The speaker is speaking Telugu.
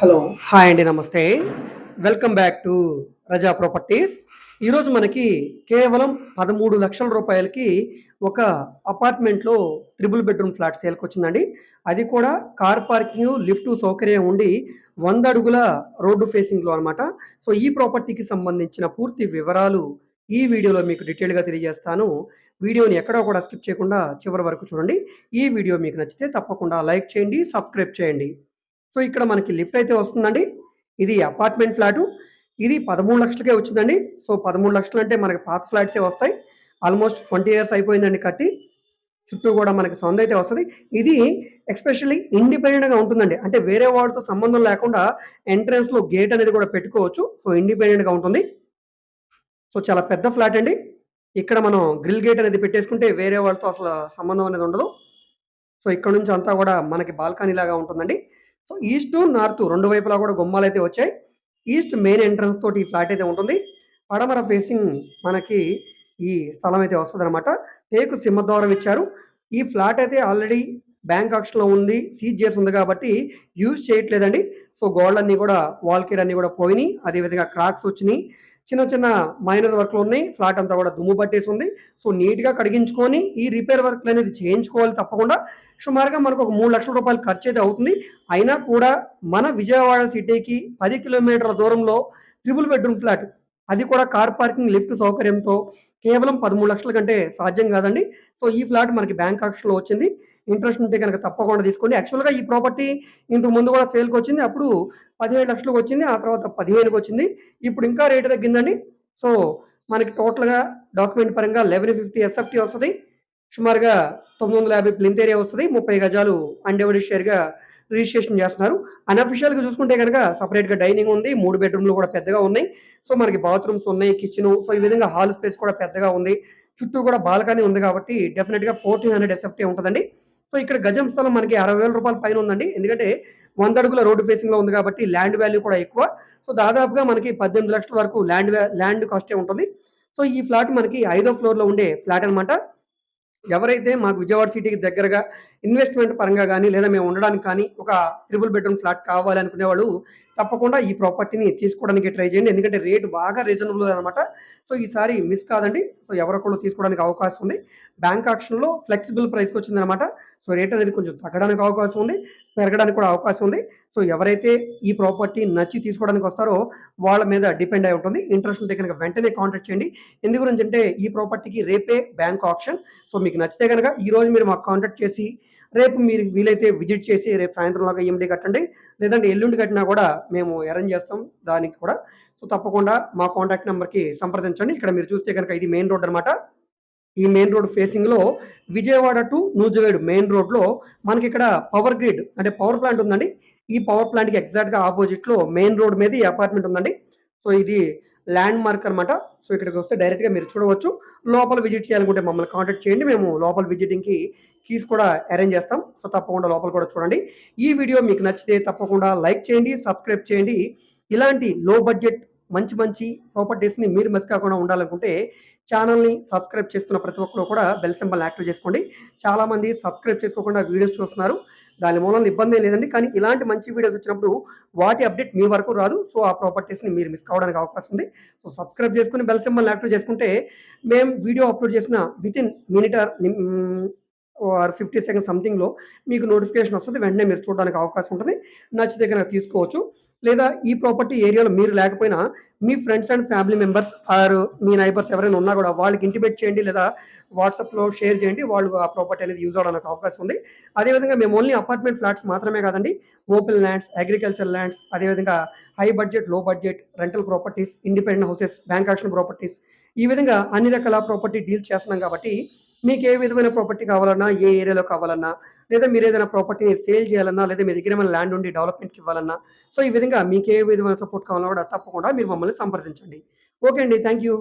హలో. హాయ్ అండి నమస్తే. Welcome back to Raza properties. ఈరోజు మనకి కేవలం పదమూడు లక్షల రూపాయలకి ఒక అపార్ట్మెంట్లో త్రిబుల్ బెడ్రూమ్ ఫ్లాట్ సేల్కి వచ్చిందండి. అది కూడా కార్ పార్కింగ్ లిఫ్ట్ సౌకర్యం ఉండి వంద అడుగుల రోడ్డు ఫేసింగ్లో అనమాట సో ఈ ప్రాపర్టీకి సంబంధించిన పూర్తి వివరాలు ఈ వీడియోలో మీకు డీటెయిల్గా తెలియజేస్తాను. వీడియోని ఎక్కడో కూడా స్కిప్ చేయకుండా చివరి వరకు చూడండి. ఈ వీడియో మీకు నచ్చితే తప్పకుండా లైక్ చేయండి సబ్స్క్రైబ్ చేయండి. సో ఇక్కడ మనకి లిఫ్ట్ అయితే వస్తుందండి. ఇది అపార్ట్మెంట్ ఫ్లాటు. ఇది పదమూడు లక్షలకే వచ్చిందండి. సో పదమూడు లక్షలు అంటే మనకి పాత ఫ్లాట్సే వస్తాయి. ఆల్మోస్ట్ ట్వంటీ ఇయర్స్ అయిపోయిందండి కట్టి. చుట్టూ కూడా మనకి సొంత అయితే వస్తుంది. ఇది ఎస్పెషల్లీ ఇండిపెండెంట్గా ఉంటుందండి. అంటే వేరే వాడితో సంబంధం లేకుండా ఎంట్రన్స్లో గేట్ అనేది కూడా పెట్టుకోవచ్చు. సో ఇండిపెండెంట్గా ఉంటుంది. సో చాలా పెద్ద ఫ్లాట్ అండి. ఇక్కడ మనం గ్రిల్ గేట్ అనేది పెట్టేసుకుంటే వేరే వాళ్ళతో అసలు సంబంధం అనేది ఉండదు. సో ఇక్కడ నుంచి అంతా కూడా మనకి బాల్కనీ లాగా ఉంటుందండి. సో ఈస్ట్ నార్త్ రెండు వైపులా కూడా గుమ్మాలు అయితే వచ్చాయి. ఈస్ట్ మెయిన్ ఎంట్రన్స్ తోటి ఈ ఫ్లాట్ అయితే ఉంటుంది. పడమర ఫేసింగ్ మనకి ఈ స్థలం అయితే వస్తుంది అనమాట టేకు సింహద్వారం ఇచ్చారు. ఈ ఫ్లాట్ అయితే ఆల్రెడీ బ్యాంక్ ఆక్షన్లో ఉంది సీజ్ చేసి ఉంది కాబట్టి యూజ్ చేయట్లేదండి. సో గోల్డ్ అన్నీ కూడా వాల్ కేర్ కూడా పోయినాయి. అదేవిధంగా క్రాక్స్ వచ్చినాయి. చిన్న చిన్న మైనర్ వర్క్లు ఉన్నాయి ఫ్లాట్ అంతా కూడా దుమ్ము పట్టేసి ఉంది. సో నీట్గా కడిగించుకొని ఈ రిపేర్ వర్క్లు అనేది చేయించుకోవాలి తప్పకుండా. సుమారుగా మనకు ఒక మూడు లక్షల రూపాయలు ఖర్చు అయితే అవుతుంది. అయినా కూడా మన విజయవాడ సిటీకి పది కిలోమీటర్ల దూరంలో ట్రిపుల్ బెడ్రూమ్ ఫ్లాట్ అది కూడా కార్ పార్కింగ్ లిఫ్ట్ సౌకర్యంతో కేవలం పదమూడు లక్షల కంటే సాధ్యం కాదండి. సో ఈ ఫ్లాట్ మనకి బ్యాంక్ ఆక్షన్లో వచ్చింది. ఇంట్రెస్ట్ ఉంటే కనుక తప్పకుండా తీసుకోండి. యాక్చువల్గా ఈ ప్రాపర్టీ ఇంతకు ముందు కూడా సేల్కి వచ్చింది. అప్పుడు పదిహేడు లక్షలకు వచ్చింది. ఆ తర్వాత పదిహేనుకి వచ్చింది. ఇప్పుడు ఇంకా రేటు తగ్గిందండి. సో మనకి టోటల్గా డాక్యుమెంట్ పరంగా లెవెన్ ఫిఫ్టీ ఎస్ఎఫ్టీ వస్తుంది. సుమారుగా తొమ్మిది వందల యాభై ప్లింత్ ఏరియా వస్తుంది. ముప్పై గజాలు అన్డివైడెడ్ షేర్గా రిజిస్ట్రేషన్ చేస్తున్నారు. అన్అఫిషియల్గా చూసుకుంటే కనుక సపరేట్గా డైనింగ్ ఉంది. మూడు బెడ్రూమ్లు కూడా పెద్దగా ఉన్నాయి. సో మనకి బాత్రూమ్స్ ఉన్నాయి కిచెన్. సో ఈ విధంగా హాల్ స్పేస్ కూడా పెద్దగా ఉంది. చుట్టూ కూడా బాల్కనీ ఉంది కాబట్టి డెఫినెట్గా ఫోర్టీన్ హండ్రెడ్ ఎస్ఎఫ్టీ ఉంటుందండి. సో ఇక్కడ గజం స్థలం మనకి అరవై వేల రూపాయల పైన ఉందండి. ఎందుకంటే వంద అడుగుల రోడ్డు ఫేసింగ్లో ఉంది కాబట్టి ల్యాండ్ వాల్యూ కూడా ఎక్కువ. సో దాదాపుగా మనకి పద్దెనిమిది లక్షల వరకు ల్యాండ్ ల్యాండ్ కాస్టే ఉంటుంది. సో ఈ ఫ్లాట్ మనకి ఐదో ఫ్లోర్లో ఉండే ఫ్లాట్ అనమాట ఎవరైతే మాకు విజయవాడ సిటీకి దగ్గరగా ఇన్వెస్ట్మెంట్ పరంగా కానీ లేదా మేము ఉండడానికి కానీ ఒక త్రిబుల్ బెడ్రూమ్ ఫ్లాట్ కావాలి అనుకునేవాళ్ళు తప్పకుండా ఈ ప్రాపర్టీని తీసుకోవడానికి ట్రై చేయండి. ఎందుకంటే రేటు బాగా రీజనబుల్ అనమాట సో ఈసారి మిస్ కాదండి. సో ఎవరొకళ్ళు తీసుకోవడానికి అవకాశం ఉంది. బ్యాంక్ ఆక్షన్లో ఫ్లెక్సిబుల్ ప్రైస్కి వచ్చిందనమాట సో రేట్ అనేది కొంచెం తగ్గడానికి అవకాశం ఉంది. పెరగడానికి కూడా అవకాశం ఉంది. సో ఎవరైతే ఈ ప్రాపర్టీ నచ్చి తీసుకోవడానికి వస్తారో వాళ్ళ మీద డిపెండ్ అయి ఉంటుంది. ఇంట్రెస్ట్ ఉంటే కనుక వెంటనే కాంటాక్ట్ చేయండి. ఎందు గురించి అంటే ఈ ప్రాపర్టీకి రేపే బ్యాంక్ ఆప్షన్. సో మీకు నచ్చితే కనుక ఈ రోజు మీరు మాకు కాంటాక్ట్ చేసి రేపు మీరు వీలైతే విజిట్ చేసి రేపు సాయంత్రం లాగా ఈఎండి కట్టండి. లేదంటే ఎల్లుండి కట్టినా కూడా మేము అరేంజ్ చేస్తాం దానికి కూడా. సో తప్పకుండా మా కాంటాక్ట్ నెంబర్కి సంప్రదించండి. ఇక్కడ మీరు చూస్తే కనుక ఇది మెయిన్ రోడ్ అనమాట ఈ మెయిన్ రోడ్ ఫేసింగ్లో విజయవాడ టు నూజివేడు మెయిన్ రోడ్లో మనకి ఇక్కడ పవర్ గ్రిడ్ అంటే పవర్ ప్లాంట్ ఉందండి. ఈ పవర్ ప్లాంట్కి ఎగ్జాక్ట్గా ఆపోజిట్లో మెయిన్ రోడ్ మీద ఈ అపార్ట్మెంట్ ఉందండి. సో ఇది ల్యాండ్ మార్క్ అనమాట సో ఇక్కడికి వస్తే డైరెక్ట్గా మీరు చూడవచ్చు. లోపల విజిట్ చేయాలనుకుంటే మమ్మల్ని కాంటాక్ట్ చేయండి. మేము లోపల విజిటింగ్కి కీస్ కూడా అరేంజ్ చేస్తాం. సో తప్పకుండా లోపల కూడా చూడండి. ఈ వీడియో మీకు నచ్చితే తప్పకుండా లైక్ చేయండి సబ్స్క్రైబ్ చేయండి. ఇలాంటి లో బడ్జెట్ మంచి మంచి ప్రాపర్టీస్ని మీరు మిస్ కాకుండా ఉండాలనుకుంటే ఛానల్ని సబ్స్క్రైబ్ చేసుకున్న ప్రతి ఒక్కరు కూడా బెల్ సింబల్ యాక్టివ్ చేసుకోండి. చాలామంది సబ్స్క్రైబ్ చేసుకోకుండా వీడియోస్ చూస్తున్నారు. దాని మూలంలో ఇబ్బంది లేదండి. కానీ ఇలాంటి మంచి వీడియోస్ వచ్చినప్పుడు వాటి అప్డేట్ మీ వరకు రాదు. సో ఆ ప్రాపర్టీస్ని మీరు మిస్ కావడానికి అవకాశం ఉంది. సో సబ్స్క్రైబ్ చేసుకుని బెల్ సింబల్ యాక్టివ్ చేసుకుంటే మేము వీడియో అప్లోడ్ చేసిన within minute or fifty second సంథింగ్లో మీకు నోటిఫికేషన్ వస్తుంది. వెంటనే మీరు చూడడానికి అవకాశం ఉంటుంది. నచ్చితే కనుక తీసుకోవచ్చు. లేదా ఈ ప్రాపర్టీ ఏరియాలో మీరు లేకపోయినా మీ friends and family members or me neighbours ఎవరైనా ఉన్నా కూడా వాళ్ళకి ఇంటిమేట్ చేయండి. లేదా వాట్సాప్లో షేర్ చేయండి. వాళ్ళు ఆ ప్రాపర్టీ అనేది యూజ్ అవడానికి అవకాశం ఉంది. అదేవిధంగా మేము ఓన్లీ అపార్ట్మెంట్ ఫ్లాట్స్ మాత్రమే కాదండి. ఓపెన్ ల్యాండ్స్ అగ్రికల్చర్ ల్యాండ్స్ అదేవిధంగా హై బడ్జెట్లో budget rental properties independent houses bank auction properties ఈ విధంగా అన్ని రకాల ప్రాపర్టీ డీల్స్ చేస్తున్నాం కాబట్టి మీకు ఏ విధమైన ప్రాపర్టీ కావాలన్నా ఏ ఏరియాలో కావాలన్నా లేదా మీరు ఏదైనా ప్రాపర్టీని సేల్ చేయాలన్నా లేదా మీ దగ్గర ఏమైనా ల్యాండ్ ఉండి డెవలప్మెంట్కి ఇవ్వాలన్నా సో ఈ విధంగా మీకు ఏ విధమైన సపోర్ట్ కావాలన్నా కూడా తప్పకుండా మీరు మమ్మల్ని సంప్రదించండి. ఓకే అండి థ్యాంక్ యూ